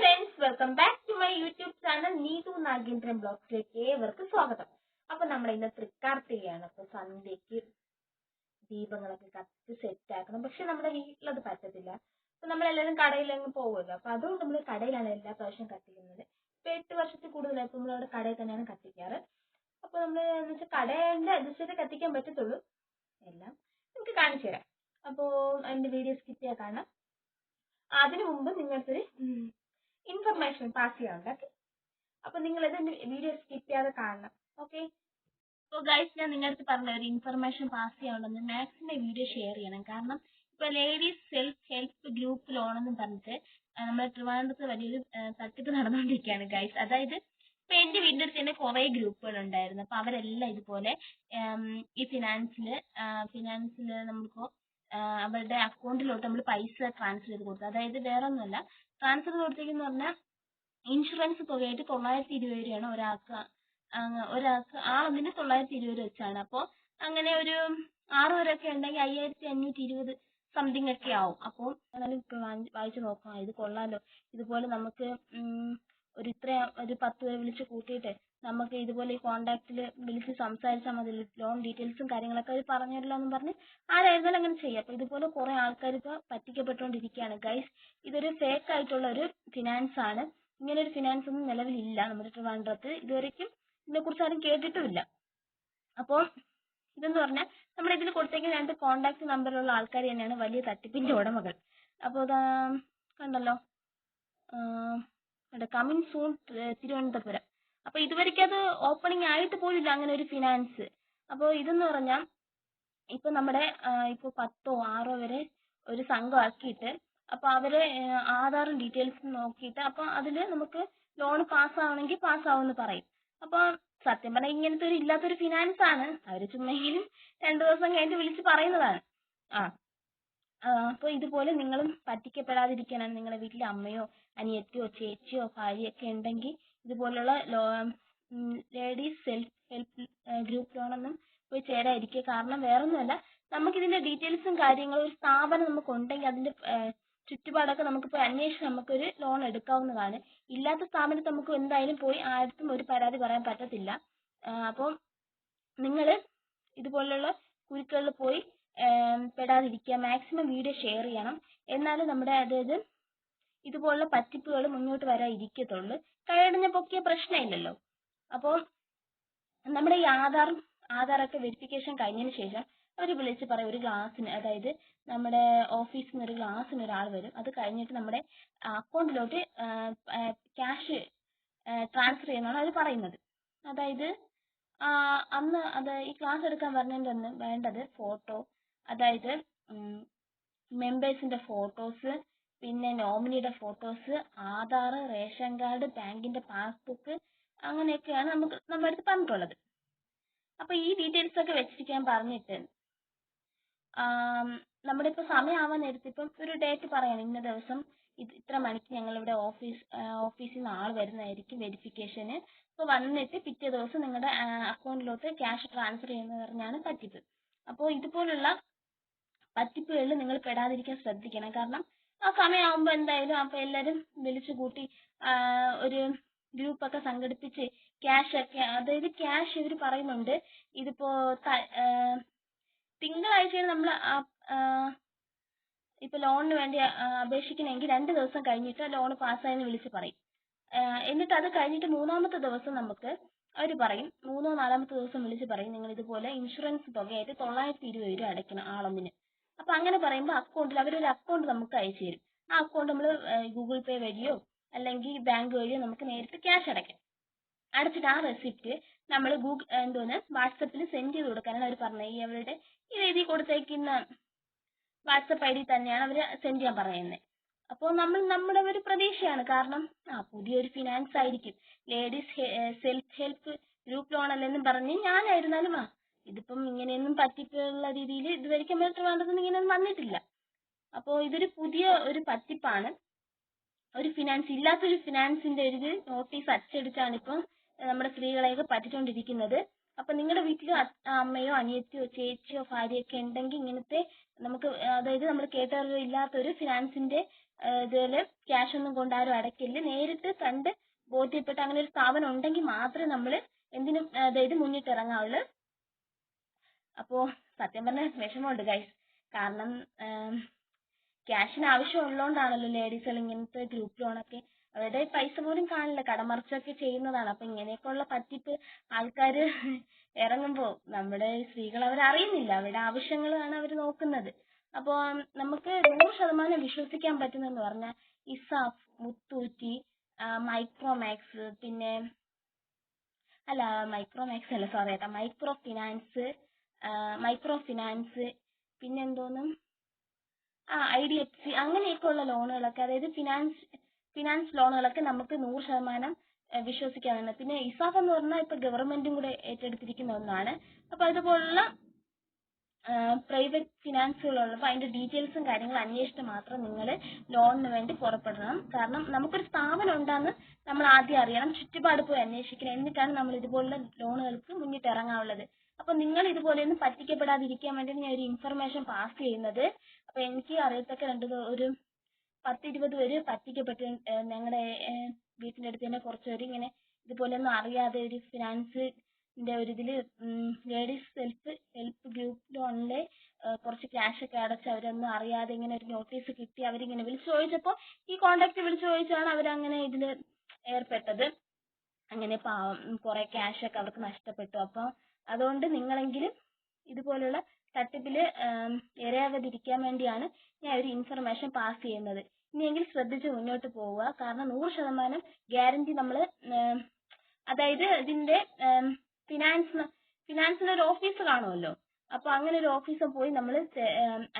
Guys welcome back to my YouTube channel Neethu Nagendran ബ്ലോഗ്സിലേക്ക് ഏവർക്കും സ്വാഗതം. അപ്പൊ നമ്മൾ ഇന്ന് തൃക്കാർത്തികയാണ്. അപ്പൊ സന്ധ്യക്ക് ദീപങ്ങളൊക്കെ കത്തി സെറ്റ് ആക്കണം. പക്ഷെ നമ്മുടെ വീട്ടിലത് പറ്റത്തില്ല. അപ്പൊ നമ്മളെല്ലാവരും കടയിലങ്ങ് പോകുമല്ലോ അപ്പൊ അതുകൊണ്ട് നമ്മൾ കടയിലാണ് എല്ലാ പ്രാവശ്യം കത്തിക്കുന്നത്. ഇപ്പൊ എട്ട് വർഷത്തിൽ കൂടുതലായി നമ്മൾ അവിടെ കടയിൽ തന്നെയാണ് കത്തിക്കാറ്. അപ്പൊ നമ്മൾ എന്ന് വെച്ചാൽ കടയുടെ അഡ്ജസ്റ്റ് കത്തിക്കാൻ പറ്റത്തുള്ളൂ. എല്ലാം നമുക്ക് കാണിച്ചു തരാം. അപ്പോൾ അതിന്റെ വീഡിയോ സ്കിപ്പ് ചെയ്യാൻ കാണാം. അതിനു മുമ്പ് നിങ്ങൾക്കൊരു ഇൻഫർമേഷൻ പാസ് ചെയ്യാറുണ്ട് ഓക്കെ അപ്പൊ നിങ്ങൾ ഇത് വീഡിയോ സ്കിപ്പ് ചെയ്യാതെ കാണണം ഓക്കെ അപ്പോൾ ഗൈസ് ഞാൻ നിങ്ങൾക്ക് പറഞ്ഞ ഒരു ഇൻഫർമേഷൻ പാസ് ചെയ്യാനുണ്ടെന്ന് മാക്സിമം വീഡിയോ ഷെയർ ചെയ്യണം. കാരണം ഇപ്പൊ ലേഡീസ് സെൽഫ് ഹെൽപ്പ് ഗ്രൂപ്പ് ലോണെന്ന് പറഞ്ഞിട്ട് നമ്മുടെ ട്രിവാൻഡ്രത്ത് വലിയൊരു തട്ടിപ്പ് നടന്നുകൊണ്ടിരിക്കുകയാണ് ഗൈസ് അതായത് ഇപ്പൊ എന്റെ വീടിന്റെ അടുത്ത് തന്നെ കുറെ ഗ്രൂപ്പുകൾ ഉണ്ടായിരുന്നു. അപ്പൊ അവരെല്ലാം ഇതുപോലെ ഈ ഫിനാൻസിൽ ഫിനാൻസിൽ നമുക്ക് അവരുടെ അക്കൗണ്ടിലോട്ട് നമ്മൾ പൈസ ട്രാൻസ്ഫർ ചെയ്ത് കൊടുത്തു. അതായത് വേറെ ഒന്നുമല്ല ട്രാൻസ്ഫർ കൊടുത്തേക്കെന്ന് പറഞ്ഞാൽ ഇൻഷുറൻസ് തുകയായിട്ട് തൊള്ളായിരത്തി ഇരുപത് രൂപയാണ് ഒരാൾക്ക് ഒരാൾക്ക് ആളതിന് തൊള്ളായിരത്തി ഇരുപത് വെച്ചാണ്. അപ്പോൾ അങ്ങനെ ഒരു ആറ് പേരൊക്കെ ഉണ്ടെങ്കിൽ അയ്യായിരത്തി അഞ്ഞൂറ്റി ഇരുപത് സംതിങ് ഒക്കെ ആവും അപ്പോൾ എന്നാലും വായിച്ചു നോക്കാം. ഇത് കൊള്ളാലോ. ഇതുപോലെ നമുക്ക് ഒരു ഇത്ര ഒരു പത്ത് പേരെ വിളിച്ച് കൂട്ടിയിട്ട് നമുക്ക് ഇതുപോലെ ഈ കോണ്ടാക്റ്റിൽ വിളിച്ച് സംസാരിച്ചാൽ മതി. ലോൺ ഡീറ്റെയിൽസും കാര്യങ്ങളൊക്കെ അവർ പറഞ്ഞല്ലോ എന്ന് പറഞ്ഞ് ആരായിരുന്നാലും അങ്ങനെ ചെയ്യാം. അപ്പൊ ഇതുപോലെ കുറെ ആൾക്കാർ ഇപ്പൊ പറ്റിക്കപ്പെട്ടുകൊണ്ടിരിക്കുകയാണ്. ഗൈസ് ഇതൊരു ഫേക്ക് ആയിട്ടുള്ള ഒരു ഫിനാൻസ് ആണ്. ഇങ്ങനെ ഒരു ഫിനാൻസ് ഒന്നും നിലവിലില്ല നമ്മുടെ ട്രിവാൻഡ്രത്ത്. ഇതുവരെയ്ക്കും ഇതിനെക്കുറിച്ച് ആരും കേട്ടിട്ടുമില്ല. അപ്പോൾ ഇതെന്ന് പറഞ്ഞാൽ നമ്മുടെ ഇതിൽ കൊടുത്തേക്കുന്ന രണ്ട് കോണ്ടാക്ട് നമ്പറുള്ള ആൾക്കാർ തന്നെയാണ് വലിയ തട്ടിപ്പിന്റെ ഉടമകൾ. അപ്പോൾ ഇതാ കണ്ടല്ലോ കമ്മിങ് സൂൺ തിരുവനന്തപുരം. അപ്പൊ ഇതുവരെയ്ക്കും അത് ഓപ്പണിംഗ് ആയിട്ട് പോലില്ല അങ്ങനെ ഒരു ഫിനാൻസ് അപ്പോൾ ഇതെന്ന് പറഞ്ഞാൽ ഇപ്പൊ നമ്മുടെ ഇപ്പൊ പത്തോ ആറോ വരെ ഒരു സംഘം ആക്കിയിട്ട് അപ്പൊ അവരെ ആധാറും ഡീറ്റെയിൽസും നോക്കിയിട്ട് അപ്പൊ അതിൽ നമുക്ക് ലോൺ പാസ്സാവണമെങ്കിൽ പാസ്സാവുമെന്ന് പറയും. അപ്പൊ സത്യം പറഞ്ഞാൽ ഇങ്ങനത്തെ ഒരു ഇല്ലാത്തൊരു ഫിനാൻസ് ആണ്. അവർ ചുമ്മെങ്കിലും രണ്ടു ദിവസം കഴിഞ്ഞിട്ട് വിളിച്ച് പറയുന്നതാണ്. ആ ആ, അപ്പൊ ഇതുപോലെ നിങ്ങളും പറ്റിക്കപ്പെടാതിരിക്കാനാണ് നിങ്ങളുടെ വീട്ടിലെ അമ്മയോ അനിയത്തിയോ ചേച്ചിയോ ഭാര്യയൊക്കെ ഉണ്ടെങ്കിൽ ഇതുപോലുള്ള ലോ ലേഡീസ് സെൽഫ് ഹെൽപ്പ് ഗ്രൂപ്പ് ലോണൊന്നും പോയി ചേരാതിരിക്കുക. കാരണം വേറൊന്നുമല്ല നമുക്ക് ഇതിന്റെ ഡീറ്റെയിൽസും കാര്യങ്ങളും ഒരു സ്ഥാപനം നമുക്ക് ഉണ്ടെങ്കിൽ അതിന്റെ ചുറ്റുപാടൊക്കെ നമുക്ക് പോയി അന്വേഷിച്ച് നമുക്കൊരു ലോൺ എടുക്കാവുന്നതാണ്. ഇല്ലാത്ത സ്ഥാപനത്തിൽ നമുക്ക് എന്തായാലും പോയി ആർക്കും ഒരു പരാതി പറയാൻ പറ്റത്തില്ല. അപ്പോൾ അപ്പം നിങ്ങൾ ഇതുപോലുള്ള കുരുക്കളിൽ പോയി പെടാതിരിക്കുക. മാക്സിമം വീഡിയോ ഷെയർ ചെയ്യണം. എന്നാലും നമ്മുടെ അതായത് ഇതുപോലുള്ള പറ്റിപ്പുകൾ മുന്നോട്ട് വരാൻ ഇരിക്കത്തുള്ളൂ. കൈയടഞ്ഞ പൊക്കിയ പ്രശ്നമില്ലല്ലോ. അപ്പോൾ നമ്മുടെ ഈ ആധാർ ആധാറൊക്കെ വെരിഫിക്കേഷൻ കഴിഞ്ഞതിന് ശേഷം അവർ വിളിച്ച് പറയും ഒരു ഗ്ലാസ്സിന് അതായത് നമ്മുടെ ഓഫീസിൽ നിന്ന് ഒരു ഗ്ലാസ്സിന് ഒരാൾ വരും. അത് കഴിഞ്ഞിട്ട് നമ്മുടെ അക്കൗണ്ടിലോട്ട് ക്യാഷ് ട്രാൻസ്ഫർ ചെയ്യുന്നതാണ് അവർ പറയുന്നത്. അതായത് അന്ന് അത് ഈ ക്ലാസ് എടുക്കാൻ പറഞ്ഞതിന്റെ അന്ന് വേണ്ടത് ഫോട്ടോ അതായത് മെമ്പേഴ്സിന്റെ ഫോട്ടോസ് പിന്നെ നോമിനിയുടെ ഫോട്ടോസ് ആധാർ റേഷൻ കാർഡ് ബാങ്കിന്റെ പാസ്ബുക്ക് അങ്ങനെയൊക്കെയാണ് നമുക്ക് നമ്മുടെ അടുത്ത് പറഞ്ഞിട്ടുള്ളത്. അപ്പൊ ഈ ഡീറ്റെയിൽസ് ഒക്കെ വെച്ചിരിക്കാൻ പറഞ്ഞിട്ട് നമ്മുടെ ഇപ്പൊ സമയമാവാൻ നേരത്ത് ഇപ്പം ഒരു ഡേറ്റ് പറയണം. ഇന്ന ദിവസം ഇത് ഇത്ര മണിക്ക് ഞങ്ങൾ ഇവിടെ ഓഫീസ് ഓഫീസിൽ നിന്ന് ആൾ വരുന്നതായിരിക്കും വെരിഫിക്കേഷന്. അപ്പൊ വന്നിട്ട് പിറ്റേ ദിവസം നിങ്ങളുടെ അക്കൗണ്ടിലോട്ട് ക്യാഷ് ട്രാൻസ്ഫർ ചെയ്യുന്നത് പറഞ്ഞാണ് പറ്റിപ്പ് അപ്പോൾ ഇതുപോലുള്ള പറ്റിപ്പുകളിൽ നിങ്ങൾ പെടാതിരിക്കാൻ ശ്രദ്ധിക്കണം. കാരണം ആ സമയമാകുമ്പോൾ എന്തായാലും അപ്പൊ എല്ലാവരും വിളിച്ചു കൂട്ടി ഒരു ഗ്രൂപ്പ് ഒക്കെ സംഘടിപ്പിച്ച് ക്യാഷ് ഒക്കെ അതായത് ക്യാഷ് ഇവർ പറയുന്നുണ്ട്. ഇതിപ്പോ ത- ആ, തിങ്കളാഴ്ചയാണ് നമ്മൾ ഇപ്പൊ ലോണിന് വേണ്ടി അപേക്ഷിക്കണമെങ്കിൽ രണ്ട് ദിവസം കഴിഞ്ഞിട്ട് ലോൺ പാസ്സായെന്ന് വിളിച്ച് പറയും. എന്നിട്ട് അത് കഴിഞ്ഞിട്ട് മൂന്നാമത്തെ ദിവസം നമുക്ക് അവർ പറയും. മൂന്നോ നാലാമത്തെ ദിവസം വിളിച്ച് പറയും നിങ്ങൾ ഇതുപോലെ ഇൻഷുറൻസ് തുകയായിട്ട് തൊള്ളായിരത്തി ഇരുപത് രൂപ അടയ്ക്കണം ആളൊന്നിന്. അപ്പൊ അങ്ങനെ പറയുമ്പോൾ അക്കൗണ്ടിൽ അവരൊരു അക്കൗണ്ട് നമുക്ക് അയച്ചു തരും. ആ അക്കൗണ്ട് നമ്മൾ ഗൂഗിൾ പേ വഴിയോ അല്ലെങ്കിൽ ബാങ്ക് വഴിയോ നമുക്ക് നേരിട്ട് ക്യാഷ് അടയ്ക്കാം. അടച്ചിട്ട് ആ റെസിപ്റ്റ് നമ്മൾ ഗൂഗിൾ എന്തോന്ന് വാട്സപ്പിൽ സെൻഡ് ചെയ്ത് കൊടുക്കാനാണ് അവർ പറഞ്ഞത്. ഈ അവരുടെ ഈ എഴുതി കൊടുത്തേക്കുന്ന വാട്സപ്പ് ഐ ഡി തന്നെയാണ് അവർ സെൻഡ് ചെയ്യാൻ പറയുന്നത് അപ്പോൾ നമ്മൾ നമ്മുടെ ഒരു പ്രതീക്ഷയാണ്. കാരണം ആ പുതിയൊരു ഫിനാൻസ് ആയിരിക്കും. Ladies self help group loan അല്ലെന്നും പറഞ്ഞ് ഞാനായിരുന്നാലും ആ ഇതിപ്പം ഇങ്ങനെയൊന്നും പറ്റിപ്പുള്ള രീതിയിൽ ഇതുവരെയ്ക്കും നമ്മൾ ട്രിവാൻഡ്രത്ത് ഇങ്ങനെയൊന്നും വന്നിട്ടില്ല. അപ്പോൾ ഇതൊരു പുതിയ ഒരു പറ്റിപ്പാണ് ഒരു ഫിനാൻസ് ഇല്ലാത്തൊരു ഫിനാൻസിന്റെ ഒരു നോട്ടീസ് അച്ചടിച്ചാണ് ഇപ്പം നമ്മുടെ സ്ത്രീകളെയൊക്കെ പറ്റിച്ചുകൊണ്ടിരിക്കുന്നത് അപ്പൊ നിങ്ങളുടെ വീട്ടിൽ അമ്മയോ അനിയത്തിയോ ചേച്ചിയോ ഭാര്യയൊക്കെ ഉണ്ടെങ്കിൽ ഇങ്ങനത്തെ നമുക്ക് അതായത് നമ്മൾ കേട്ടറിവ് ഇല്ലാത്തൊരു ഫിനാൻസിന്റെ ഇതിൽ ക്യാഷ് ഒന്നും കൊണ്ട് ആരും അടയ്ക്കില്ല നേരിട്ട് കണ്ട് ബോധ്യപ്പെട്ട് അങ്ങനെ ഒരു സ്ഥാപനം ഉണ്ടെങ്കിൽ മാത്രമേ നമ്മൾ എന്തിനും അതായത് മുന്നിട്ട് അപ്പോ സത്യം പറഞ്ഞാൽ വിഷമമുണ്ട് ഗൈസ് കാരണം ക്യാഷിന് ആവശ്യം ഉള്ളതുകൊണ്ടാണല്ലോ ലേഡീസുകൾ ഇങ്ങനത്തെ ഗ്രൂപ്പ് ലോണൊക്കെ അവരുടെ പൈസ പോലും കാണില്ല കടമറിച്ചൊക്കെ ചെയ്യുന്നതാണ്. അപ്പൊ ഇങ്ങനെയൊക്കെയുള്ള പറ്റിപ്പ് ആൾക്കാർ ഇറങ്ങുമ്പോൾ നമ്മുടെ സ്ത്രീകൾ അവർ അറിയുന്നില്ല അവരുടെ ആവശ്യങ്ങളാണ് അവർ നോക്കുന്നത്. അപ്പോൾ നമുക്ക് നൂറ് ശതമാനം വിശ്വസിക്കാൻ പറ്റുന്നതെന്ന് പറഞ്ഞാൽ ഇസാഫ് മുത്തൂറ്റി മൈക്രോമാക്സ് പിന്നെ അല്ല മൈക്രോമാക്സ് അല്ല സോറി ഏട്ടാ മൈക്രോ ഫിനാൻസ് മൈക്രോ ഫിനാൻസ് പിന്നെ എന്തോന്ന് ആ ഐ ഡി എഫ് സി അങ്ങനെയൊക്കെ ഉള്ള ലോണുകളൊക്കെ അതായത് ഫിനാൻസ് ഫിനാൻസ് ലോണുകളൊക്കെ നമുക്ക് നൂറ് ശതമാനം വിശ്വസിക്കാവുന്ന പിന്നെ ഇസാഫ് എന്ന് പറഞ്ഞാൽ ഇപ്പൊ ഗവൺമെന്റും കൂടെ ഏറ്റെടുത്തിരിക്കുന്ന ഒന്നാണ്. അപ്പൊ അതുപോലുള്ള പ്രൈവറ്റ് ഫിനാൻസുകളുള്ളപ്പോൾ അതിന്റെ ഡീറ്റെയിൽസും കാര്യങ്ങളും അന്വേഷിച്ചിട്ട് മാത്രം നിങ്ങൾ ലോണിന് വേണ്ടി പുറപ്പെടണം. കാരണം നമുക്കൊരു സ്ഥാപനം ഉണ്ടെന്ന് നമ്മൾ ആദ്യം അറിയണം ചുറ്റുപാട് പോയി അന്വേഷിക്കണം. എന്നിട്ടാണ് നമ്മൾ ഇതുപോലുള്ള ലോണുകൾക്ക് മുന്നിട്ട് ഇറങ്ങാനുള്ളത്. അപ്പൊ നിങ്ങൾ ഇതുപോലെയൊന്നും പറ്റിക്കപ്പെടാതിരിക്കാൻ വേണ്ടിയാണ് ഞാൻ ഒരു ഇൻഫർമേഷൻ പാസ് ചെയ്യുന്നത്. അപ്പൊ എനിക്ക് അറിയത്തക്ക രണ്ട് ഒരു പത്ത് ഇരുപത് പേര് പറ്റിക്കപ്പെട്ട്. ഞങ്ങളുടെ വീട്ടിന്റെ അടുത്ത് തന്നെ കുറച്ച് പേര് ഇങ്ങനെ ഇതുപോലൊന്നും അറിയാതെ ഒരു ഫിനാൻസിന്റെ ഒരു ഇതിൽ ലേഡീസ് സെൽഫ് ഹെൽപ്പ് ഗ്രൂപ്പ് ലോണിലെ കുറച്ച് ക്യാഷ് ഒക്കെ അടച്ച് അവരൊന്നും അറിയാതെ ഇങ്ങനെ ഒരു നോട്ടീസ് കിട്ടി. അവരിങ്ങനെ വിളിച്ചു ചോദിച്ചപ്പോൾ ഈ കോണ്ടാക്ട് വിളിച്ചു ചോദിച്ചാണ് അവരങ്ങനെ ഇതിൽ ഏർപ്പെട്ടത്. അങ്ങനെ കുറെ ക്യാഷ് ഒക്കെ അവർക്ക് നഷ്ടപ്പെട്ടു. അപ്പോൾ അതുകൊണ്ട് നിങ്ങളെങ്കിലും ഇതുപോലുള്ള തട്ടിപ്പിൽ ഇരയാകാതിരിക്കാൻ വേണ്ടിയാണ് ഞാൻ ഒരു ഇൻഫർമേഷൻ പാസ് ചെയ്യുന്നത്. ഇനിയെങ്കിൽ ശ്രദ്ധിച്ച് മുന്നോട്ട് പോവുക. കാരണം നൂറ് ശതമാനം ഗ്യാരണ്ടി നമ്മൾ അതായത് ഇതിന്റെ ഫിനാൻസ് ഫിനാൻസിന് ഒരു ഓഫീസ് കാണുമല്ലോ. അപ്പൊ അങ്ങനെ ഒരു ഓഫീസിൽ പോയി നമ്മൾ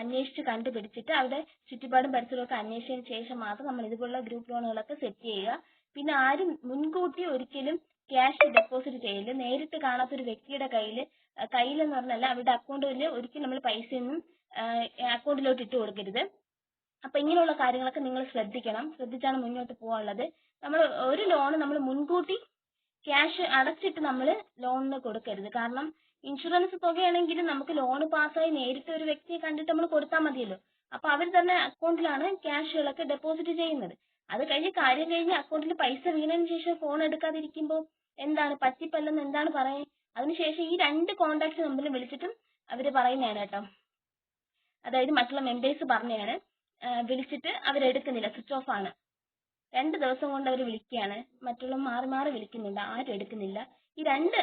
അന്വേഷിച്ച് കണ്ടുപിടിച്ചിട്ട് അവിടെ ചുറ്റുപാടും പരിസരമൊക്കെ അന്വേഷിച്ചതിന് ശേഷം മാത്രം നമ്മൾ ഇതുപോലുള്ള ഗ്രൂപ്പ് ലോണുകളൊക്കെ സെറ്റ് ചെയ്യുക. പിന്നെ ആരും മുൻകൂട്ടി ഒരിക്കലും ക്യാഷ് ഡെപ്പോസിറ്റ് ചെയ്യൽ. നേരിട്ട് കാണാത്ത ഒരു വ്യക്തിയുടെ കയ്യിൽ കയ്യിലെന്ന് പറഞ്ഞല്ല അവരുടെ അക്കൗണ്ടിൽ ഒരിക്കലും നമ്മൾ പൈസയൊന്നും അക്കൗണ്ടിലോട്ട് ഇട്ട് കൊടുക്കരുത്. അപ്പൊ ഇങ്ങനെയുള്ള കാര്യങ്ങളൊക്കെ നിങ്ങൾ ശ്രദ്ധിക്കണം. ശ്രദ്ധിച്ചാണ് മുന്നോട്ട് പോകാനുള്ളത്. നമ്മൾ ഒരു ലോൺ നമ്മൾ മുൻകൂട്ടി ക്യാഷ് അടച്ചിട്ട് നമ്മൾ ലോണിന് കൊടുക്കരുത്. കാരണം ഇൻഷുറൻസ് തുകയാണെങ്കിൽ നമുക്ക് ലോൺ പാസ്സായി നേരിട്ട് ഒരു വ്യക്തിയെ കണ്ടിട്ട് നമ്മൾ കൊടുത്താൽ മതിയല്ലോ. അപ്പൊ അവർ തന്നെ അക്കൗണ്ടിലാണ് ക്യാഷുകളൊക്കെ ഡെപ്പോസിറ്റ് ചെയ്യുന്നത്. അത് കഴിഞ്ഞ് കാര്യം കഴിഞ്ഞ് അക്കൗണ്ടിൽ പൈസ വീണതിന് ശേഷം ഫോൺ എടുക്കാതിരിക്കുമ്പോൾ എന്താണ്? പറ്റിപ്പല്ലെന്ന് എന്താണ് പറയുന്നത് അതിനുശേഷം ഈ രണ്ട് കോണ്ടാക്ട്സ് നമ്പറിൽ വിളിച്ചിട്ടും അവർ പറയുന്നതാണ് കേട്ടോ. അതായത് മറ്റുള്ള മെമ്പേഴ്സ് പറഞ്ഞതാണ്. വിളിച്ചിട്ട് അവരെടുക്കുന്നില്ല. സ്വിച്ച് ഓഫ് ആണ്. രണ്ട് ദിവസം കൊണ്ട് അവർ വിളിക്കുകയാണ്. മറ്റുള്ള മാറി മാറി വിളിക്കുന്നുണ്ട്. ആരും എടുക്കുന്നില്ല. ഈ രണ്ട്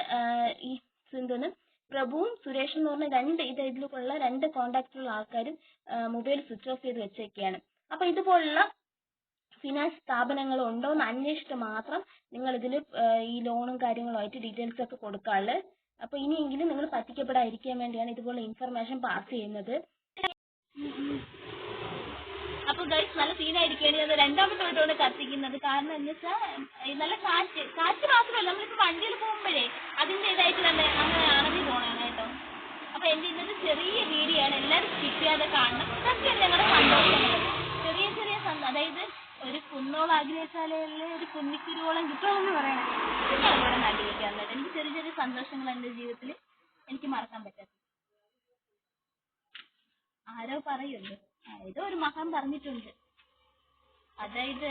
ഈ എന്തോന്ന് പ്രഭുവും സുരേഷും എന്ന് പറഞ്ഞ രണ്ട് ഇത് ഇതിലുള്ള രണ്ട് കോണ്ടാക്റ്റിലുള്ള ആൾക്കാരും മൊബൈൽ സ്വിച്ച് ഓഫ് ചെയ്ത് വെച്ചേക്കാണ്. അപ്പൊ ഇതുപോലുള്ള ഫിനാൻസ് സ്ഥാപനങ്ങൾ ഉണ്ടോ എന്ന് അന്വേഷിച്ചിട്ട് മാത്രം നിങ്ങൾ ഇതിൽ ഈ ലോണും കാര്യങ്ങളുമായിട്ട് ഡീറ്റെയിൽസ് ഒക്കെ കൊടുക്കാറുള്ളത് അപ്പൊ ഇനിയെങ്കിലും നിങ്ങൾ പറ്റിക്കപ്പെടാതിരിക്കാൻ വേണ്ടിയാണ് ഇതുപോലെ ഇൻഫർമേഷൻ പാസ് ചെയ്യുന്നത്. അപ്പൊ ഗൈസ് നല്ല സീനായിരിക്കുകയാണ് അത് രണ്ടാമത്തെ വീട്ടോട് കത്തിക്കുന്നത്. കാരണം എന്ന് വെച്ചാൽ നല്ല കാറ്റ് കാറ്റ് മാത്രമല്ല നമ്മളിപ്പോ വണ്ടിയിൽ പോകുമ്പോഴേ അതിന്റെ ഇതായിട്ട് നമ്മൾ അങ്ങനെ അണഞ്ഞു പോകണം കേട്ടോ. അപ്പൊ എന്റെ ഇന്നത്തെ ചെറിയ വീഡിയോ ആണ്. എല്ലാവരും സ്കിപ്പ് ചെയ്യാതെ കാണണം. ഞങ്ങളുടെ സന്തോഷങ്ങൾ ചെറിയ ചെറിയ അതായത് ഒരു കുന്നോളം ആഗ്രഹിച്ചാലേ ഒരു കുന്നിക്കുരുവോളം കിട്ടുമെന്ന് പറയണത് ഞാൻ ഇവിടെ നടിവെക്കാറുണ്ട് എനിക്ക് ചെറിയ ചെറിയ സന്തോഷങ്ങൾ എന്റെ ജീവിതത്തിൽ എനിക്ക് മറക്കാൻ പറ്റാത്ത. ആരോ പറയുന്നു. ഏതോ ഒരു മഹാൻ പറഞ്ഞിട്ടുണ്ട്. അതായത്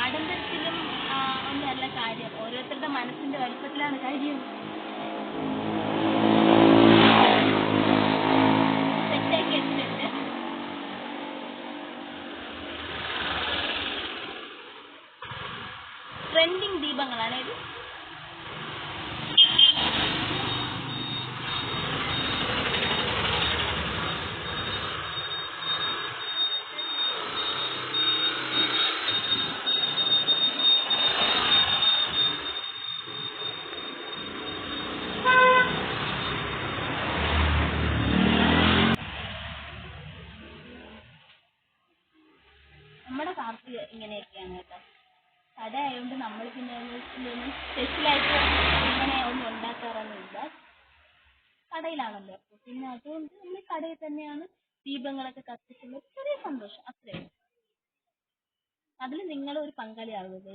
ആഡംബരത്തിലും ഒന്നല്ല കാര്യം. ഓരോരുത്തരുടെ മനസ്സിന്റെ വലിപ്പത്തിലാണ് കാര്യം സെറ്റാക്കി എടുത്തിട്ടുണ്ട് ട്രെൻഡിങ് ദീപങ്ങളാണ് ഇത് നമ്മുടെ കാർത്തിക ഇങ്ങനെയൊക്കെയാണ് കേട്ടോ കട ആയതുകൊണ്ട് നമ്മൾ പിന്നെ ഒന്നും സ്പെഷ്യലായിട്ട് ഇങ്ങനെ ഒന്നും ഉണ്ടാക്കാറൊന്നുമില്ല കടയിലാണല്ലോ. അപ്പൊ പിന്നെ അതുകൊണ്ട് നമ്മൾ കടയിൽ തന്നെയാണ് ദീപങ്ങളൊക്കെ കത്തിച്ചുള്ള ചെറിയ സന്തോഷം. അത്രേ അതിൽ നിങ്ങൾ ഒരു പങ്കാളിയാവുക.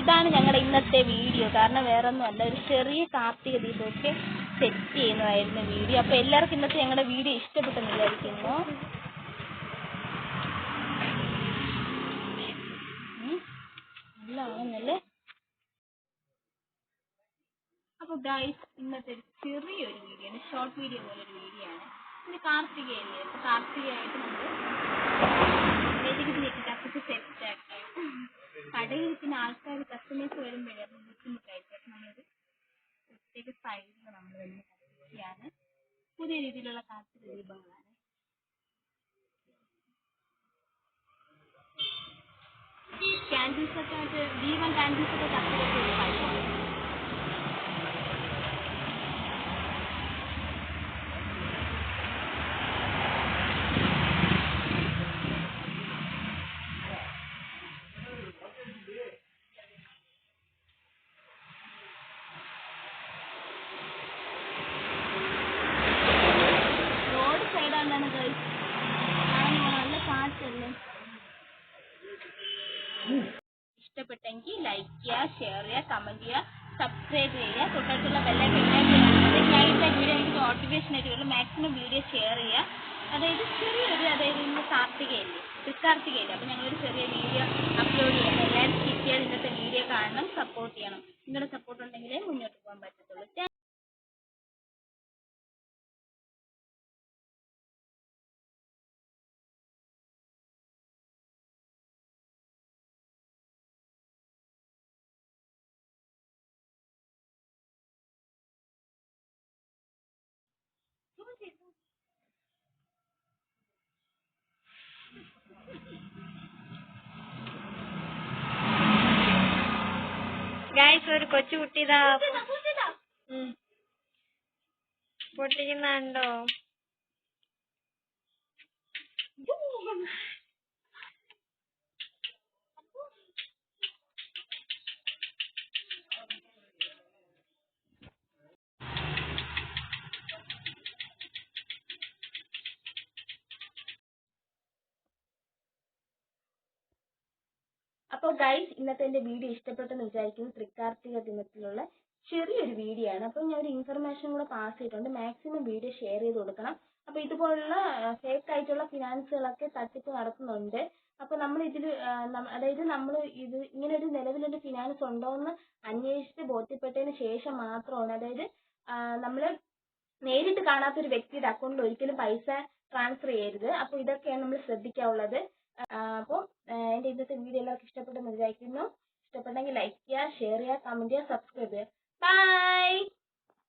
ഇതാണ് ഞങ്ങളുടെ ഇന്നത്തെ വീഡിയോ. കാരണം വേറെ ഒന്നും അല്ല ഒരു ചെറിയ കാർത്തിക ദീപമൊക്കെ സെറ്റ് ചെയ്യുന്നതായിരുന്നു വീഡിയോ. അപ്പൊ എല്ലാവർക്കും ഇന്നത്തെ ഞങ്ങളുടെ വീഡിയോ ഇഷ്ടപ്പെട്ടെന്ന് വിചാരിക്കുന്നു. നല്ല ആവുന്നല്ലേ? അപ്പൊ ഗൈസ് ഇന്നത്തെ ചെറിയൊരു വീഡിയോ ആണ്. ഷോർട്ട് വീഡിയോ ഒരു വീഡിയോ ആണ്. ഇത് കാർത്തികയല്ലേ? കാർത്തികയായിട്ട് നമ്മൾ ആൾക്കാർ കസ്റ്റമേഴ്സ് വരുമ്പോഴേ അത് ബുദ്ധിമുട്ടായിട്ട് അപ്പൊ നമ്മളൊരു പ്രത്യേക സൈഡിൽ നമ്മൾ തന്നെ കത്തിക്കുകയാണ് പുതിയ രീതിയിലുള്ള കാർത്തിക ദീപങ്ങളാണ് ക്യാൻഡിൽസ് ഒക്കെ മറ്റേ ദീപം ക്യാൻഡിൽസ് ഒക്കെ ഇഷ്ടപ്പെട്ടെങ്കിൽ ലൈക്ക് ചെയ്യുക ഷെയർ ചെയ്യുക കമന്റ് ചെയ്യുക സബ്സ്ക്രൈബ് ചെയ്യുക. തൊട്ടടുത്തുള്ള ബെല്ലൈക്കൺ ലൈക്ക് വീഡിയോ എനിക്ക് നോട്ടിഫിക്കേഷൻ ആയിട്ട് മാക്സിമം വീഡിയോ ഷെയർ ചെയ്യുക. അതായത് ചെറിയൊരു അതായത് ഇന്ന് കാർത്തികയല്ലേ? തൃക്കാർത്തികയല്ലേ? അപ്പോൾ ഞങ്ങളൊരു ചെറിയ വീഡിയോ അപ്ലോഡ് ചെയ്യണം. എല്ലാവരും ചെയ്യാതെ ഇന്നത്തെ വീഡിയോ കാണണം സപ്പോർട്ട് ചെയ്യണം. നിങ്ങളുടെ സപ്പോർട്ട് ഉണ്ടെങ്കിലേ മുന്നോട്ട് പോകാൻ പറ്റത്തുള്ളൂ. ഒരു കൊച്ചു കുട്ടി ഇതാ. പൊട്ടിക്കുന്നുണ്ടോ അപ്പോൾ ഗൈസ് ഇന്നത്തെ എന്റെ വീഡിയോ ഇഷ്ടപ്പെട്ടെന്ന് വിചാരിക്കുന്നു. തൃക്കാർത്തിക ദിനത്തിലുള്ള ചെറിയൊരു വീഡിയോ ആണ്. അപ്പോൾ ഞാൻ ഒരു ഇൻഫർമേഷൻ കൂടെ പാസ് ചെയ്തിട്ടുണ്ട്. മാക്സിമം വീഡിയോ ഷെയർ ചെയ്ത് കൊടുക്കണം. അപ്പോൾ ഇതുപോലുള്ള ഫേക്ക് ആയിട്ടുള്ള ഫിനാൻസുകളൊക്കെ തട്ടിപ്പ് നടത്തുന്നുണ്ട്. അപ്പോൾ നമ്മൾ ഇതിൽ അതായത് നമ്മൾ ഇത് ഇങ്ങനെ ഒരു നിലവിലൊരു ഫിനാൻസ് ഉണ്ടോ എന്ന് അന്വേഷിച്ച് ബോധ്യപ്പെട്ടതിന് ശേഷം മാത്രമാണ്. അതായത് നമ്മൾ നേരിട്ട് കാണാത്ത ഒരു വ്യക്തിയുടെ അക്കൗണ്ടിൽ ഒരിക്കലും പൈസ ട്രാൻസ്ഫർ ചെയ്യരുത്. അപ്പോൾ ഇതൊക്കെയാണ് നമ്മൾ ശ്രദ്ധിക്കാനുള്ളത്. അപ്പോൾ എന്റെ ഇന്നത്തെ വീഡിയോ എല്ലാവർക്കും ഇഷ്ടപ്പെട്ടെന്ന് വിചാരിക്കുന്നു. ഇഷ്ടപ്പെട്ടെങ്കിൽ ലൈക്ക് ചെയ്യുക ഷെയർ ചെയ്യുക കമന്റ് ചെയ്യുക സബ്സ്ക്രൈബ് ചെയ്യുക. ബൈ